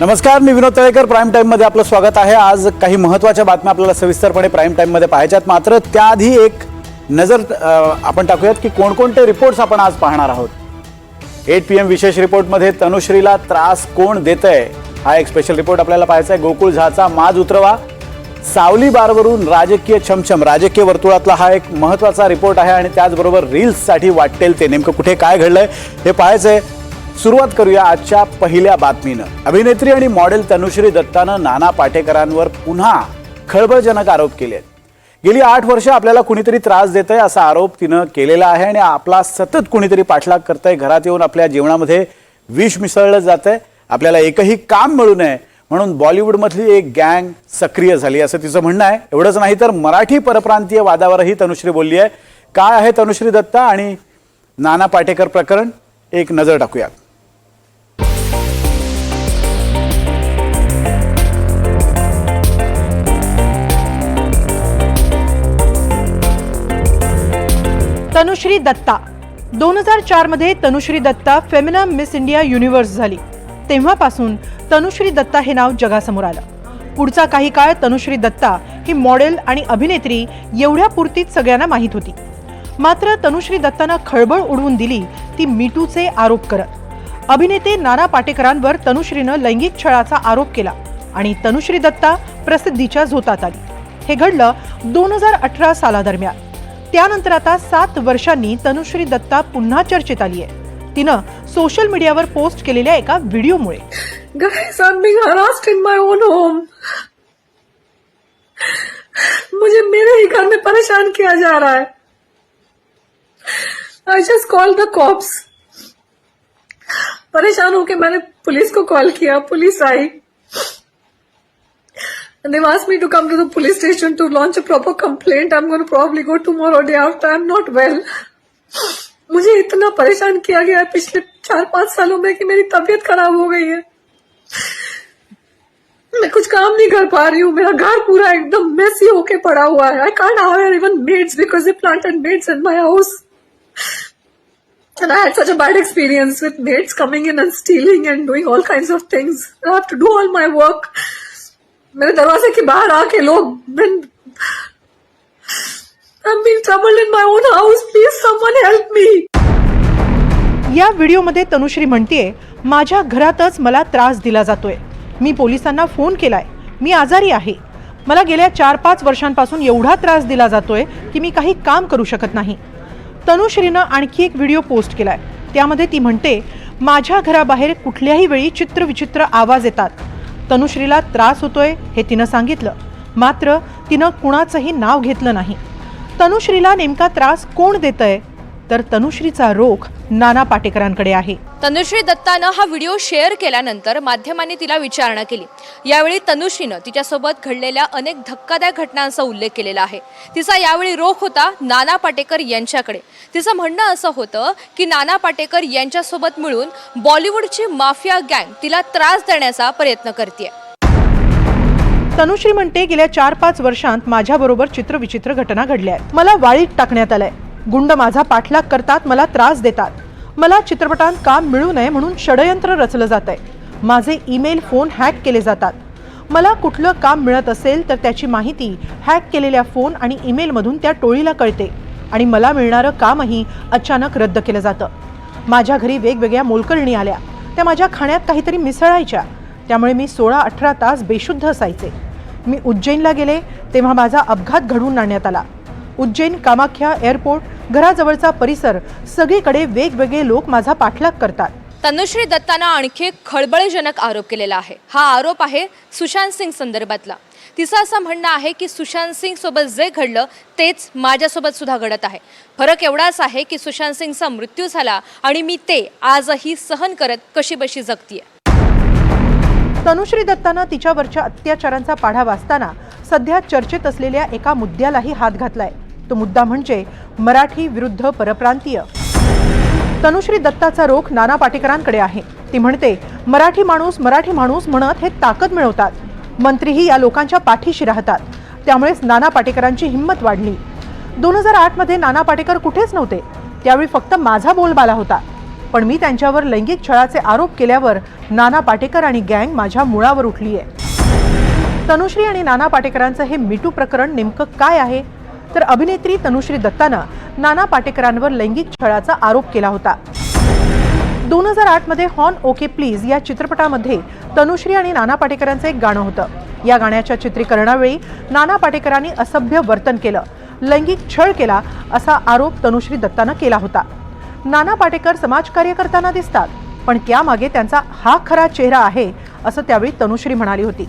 नमस्कार मी विनोद तळेकर. प्राईम टाईममध्ये आपलं स्वागत आहे. आज काही महत्त्वाच्या बातम्या आपल्याला सविस्तरपणे प्राईम टाईममध्ये पाहायच्यात. मात्र त्याआधी एक नजर आपण टाकूयात की कोणकोणते रिपोर्ट्स आपण आज पाहणार आहोत. एट पी एम विशेष रिपोर्टमध्ये तनुश्रीला त्रास कोण देतंय? हा एक स्पेशल रिपोर्ट आपल्याला पाहायचा आहे. गोकुळ झाचा माज उतरवा. सावली बारवरून राजकीय छमछम राजकीय वर्तुळातला हा एक महत्त्वाचा रिपोर्ट आहे आणि त्याचबरोबर रील्ससाठी वाटेल ते. नेमकं कुठे काय घडलंय हे पाहायचं आहे सुरुवात करूया आजच्या पहिल्या बातमीनं. अभिनेत्री आणि मॉडेल तनुश्री दत्तानं नाना पाटेकरांवर पुन्हा खळबळजनक आरोप केले आहेत गेली आठ वर्ष आपल्याला कुणीतरी त्रास देत आहे असा आरोप तिनं केलेला आहे आणि आपला सतत कुणीतरी पाठलाग करतंय. घरात येऊन आपल्या जेवणामध्ये विष मिसळलं जातंय. आपल्याला एकही काम मिळू नये म्हणून बॉलिवूडमधली एक गँग सक्रिय झाली असं तिचं म्हणणं आहे. एवढंच नाही तर मराठी परप्रांतीय वादावरही तनुश्री बोलली आहे. काय आहे तनुश्री दत्ता आणि नाना पाटेकर प्रकरण? एक नजर टाकूयात. तनुश्री दत्ता. दोन हजार चारमध्ये Tanushree Datta Femina Miss India Universe झाली. तेव्हापासून तनुश्री दत्ता हे नाव जगासमोर आलं. पुढचा काही काळ तनुश्री दत्ता ही मॉडेल आणि अभिनेत्री एवढ्या पुरतीच सगळ्यांना माहीत होती. मात्र तनुश्री दत्तानं खळबळ उडवून दिली ती मीटूचे आरोप करत. अभिनेते नाना पाटेकरांवर तनुश्रीनं लैंगिक छळाचा आरोप केला आणि तनुश्री दत्ता प्रसिद्धीच्या झोतात आली. हे घडलं दोन हजार अठरा सालादरम्यान. त्यानंतर आता सात वर्षांनी तनुश्री दत्ता पुन्हा चर्चेत आली आहे तिनं सोशल मीडियावर पोस्ट केलेल्या एका व्हिडिओमुळे Guys, I'm being harassed in my own मुझे मेरे ही घर में परेशान किया जा रहा है. I just call the cops परेशान होके मैंने पुलिस को कॉल किया पुलिस आई. And they've asked me to come to the police station to launch a proper complaint. I'm going to probably go tomorrow day after. I'm not well. मुझे इतना परेशान KIA गया है पिछले चार पांच सालों में कि मेरी तबीयत खराब हो गई है मैं कुछ काम नहीं कर पा रही हूँ मेरा घर पूरा एकदम मेसी होके पड़ा हुआ है I can't hire even maids because they planted maids in my house And I had such a bad experience with maids coming in and stealing and doing all kinds of things. I have to do all my work. मेरे दरवाजे के बाहर आके लोग I'm being troubled in my own house. Please someone help me. या व्हिडिओमध्ये तनुश्री म्हणतेय माझ्या घरातच मला त्रास दिला जातोय. मी पोलिसांना फोन केलाय. मी आजारी आहे. मला गेल्या चार पाच वर्षांपासून एवढा त्रास दिला जातोय की मी काही काम करू शकत नाही. तनुश्रीनं आणखी एक व्हिडिओ पोस्ट केलाय. त्यामध्ये ती म्हणते माझ्या घराबाहेर कुठल्याही वेळी चित्रविचित्र आवाज येतात. तनुश्रीला त्रास होतोय हे तिनं सांगितलं. मात्र तिनं कुणाचंही नाव घेतलं नाही. तनुश्रीला नेमका त्रास कोण देतंय? तर तनुश्रीचा रोख नाना पाटेकरांकडे आहे. तनुश्री दत्तानं हा व्हिडिओ शेअर केल्यानंतर माध्यमांनी तिला विचारणा केली. यावेळी तनुश्रीनं तिच्यासोबत घडलेल्या अनेक धक्कादायक घटनांचा उल्लेख केलेला आहे. तिचा यावेळी रोख होता नाना पाटेकर यांच्याकडे. तिचं म्हणणं असं होतं की नाना पाटेकर यांच्यासोबत मिळून बॉलिवूडची माफिया गँग तिला त्रास देण्याचा प्रयत्न करते तनुश्री म्हणते गेल्या चार पाच वर्षांत माझ्याबरोबर चित्रविचित्र घटना घडल्या आहेत. मला वाळीत टाकण्यात आलंय. गुंड माझा पाठलाग करतात मला त्रास देतात. मला चित्रपटात काम मिळू नये म्हणून षडयंत्र रचलं जात आहे माझे ईमेल फोन हॅक केले जातात. मला कुठलं काम मिळत असेल तर त्याची माहिती हॅक केलेल्या फोन आणि ईमेलमधून त्या टोळीला कळते आणि मला मिळणारं कामही अचानक रद्द केलं जातं. माझ्या घरी वेगवेगळ्या मोलकरणी आल्या. त्या माझ्या खाण्यात काहीतरी मिसळायच्या. त्यामुळे मी सोळा अठरा तास बेशुद्ध असायचे. मी उज्जैनला गेले तेव्हा माझा अपघात घडवून आणण्यात आला. उज्जैन कामाख्या एअरपोर्ट घराजवळचा परिसर सगळीकडे वेगवेगळे लोक माझा पाठलाग करतात. तनुश्री दत्तानं आणखी एक खळबळजनक आरोप केलेला आहे. हा आरोप आहे सुशांत सिंग संदर्भातला. तिचं असं म्हणणं आहे की सुशांत सिंग सोबत जे घडलं तेच माझ्यासोबत सुद्धा घडत आहे. फरक एवढाच आहे की सुशांत सिंगचा मृत्यू झाला आणि मी ते आजही सहन करत कशी बशी जगतीये. तनुश्री दत्तानं तिच्यावरच्या अत्याचारांचा पाढा वाचताना सध्या चर्चेत असलेल्या एका मुद्द्यालाही हात घातलाय. तो मुद्दा म्हणजे मराठी विरुद्ध परप्रांतीय. तनुश्री दत्ताचा रोख नाना पाटेकरांकडे आहे. ती म्हणते मराठी माणूस मराठी माणूस म्हणत हे ताकद मिळवतात. मंत्रीही या लोकांच्या पाठीशी राहतात. त्यामुळेच नाना पाटेकरांची हिंमत वाढली. दोन हजार आठमध्ये नाना पाटेकर कुठेच नव्हते. त्यावेळी फक्त माझा बोलबाला होता. पण मी त्यांच्यावर लैंगिक छळाचे आरोप केल्यावर नाना पाटेकर आणि गँग माझ्या मुळावर उठली आहे तनुश्री आणि नाना पाटेकरांचं हे मिटू प्रकरण नेमकं काय आहे? तर अभिनेत्री तनुश्री दत्तानं नाना पाटेकरांवर लैंगिक छळाचा आरोप केला होता. दोन हजार आठमध्ये हॉर्न ओके प्लीज या चित्रपटामध्ये तनुश्री आणि नाना पाटेकरांचं एक गाणं होतं. या गाण्याच्या चित्रीकरणावेळी नाना पाटेकरांनी असभ्य वर्तन केलं. लैंगिक छळ केला असा आरोप तनुश्री दत्तानं केला होता. नाना पाटेकर समाजकार्य करताना दिसतात पण त्यामागे त्यांचा हा खरा चेहरा आहे असं त्यावेळी तनुश्री म्हणाली होती.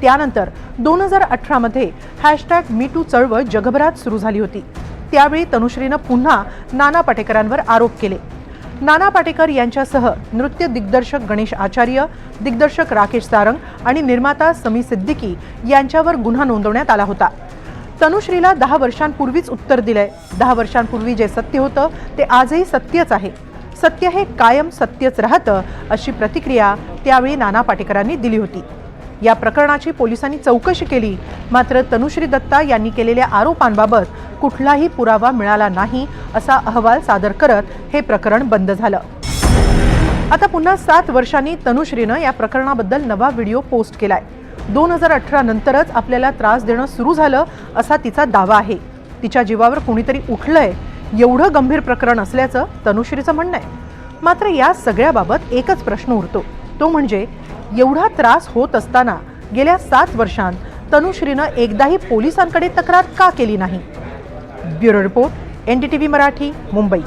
त्यानंतर दोन हजार अठरामध्ये हॅशटॅग मी टू चळवळ जगभरात सुरू झाली होती. त्यावेळी तनुश्रीनं पुन्हा नाना पाटेकरांवर आरोप केले. नाना पाटेकर यांच्यासह नृत्य दिग्दर्शक गणेश आचार्य दिग्दर्शक राकेश सारंग आणि निर्माता समी सिद्दीकी यांच्यावर गुन्हा नोंदवण्यात आला होता. तनुश्रीला दहा वर्षांपूर्वीच उत्तर दिलंय. दहा वर्षांपूर्वी जे सत्य होतं ते आजही सत्यच आहे. सत्य हे कायम सत्यच राहतं अशी प्रतिक्रिया त्यावेळी नाना पाटेकरांनी दिली होती. या प्रकरणाची पोलिसांनी चौकशी केली. मात्र तनुश्री दत्ता यांनी केलेल्या आरोपांबाबत कुठलाही पुरावा मिळाला नाही असा अहवाल सादर करत हे प्रकरण बंद झालं. आता पुन्हा सात वर्षांनी तनुश्रीनं या प्रकरणाबद्दल नवा व्हिडिओ पोस्ट केलाय. दोन हजार अठरा नंतरच आपल्याला त्रास देणं सुरू झालं असा तिचा दावा आहे. तिच्या जीवावर कुणीतरी उठलंय एवढं गंभीर प्रकरण असल्याचं तनुश्रीचं म्हणणं आहे. मात्र या सगळ्याबाबत एकच प्रश्न उरतो. तो म्हणजे एवढा त्रास होत असताना गेल्या सात वर्षांत तनुश्रीनं एकदाही पोलिसांकडे तक्रार का केली नाही? Bureau report N D T V Marathi Mumbai.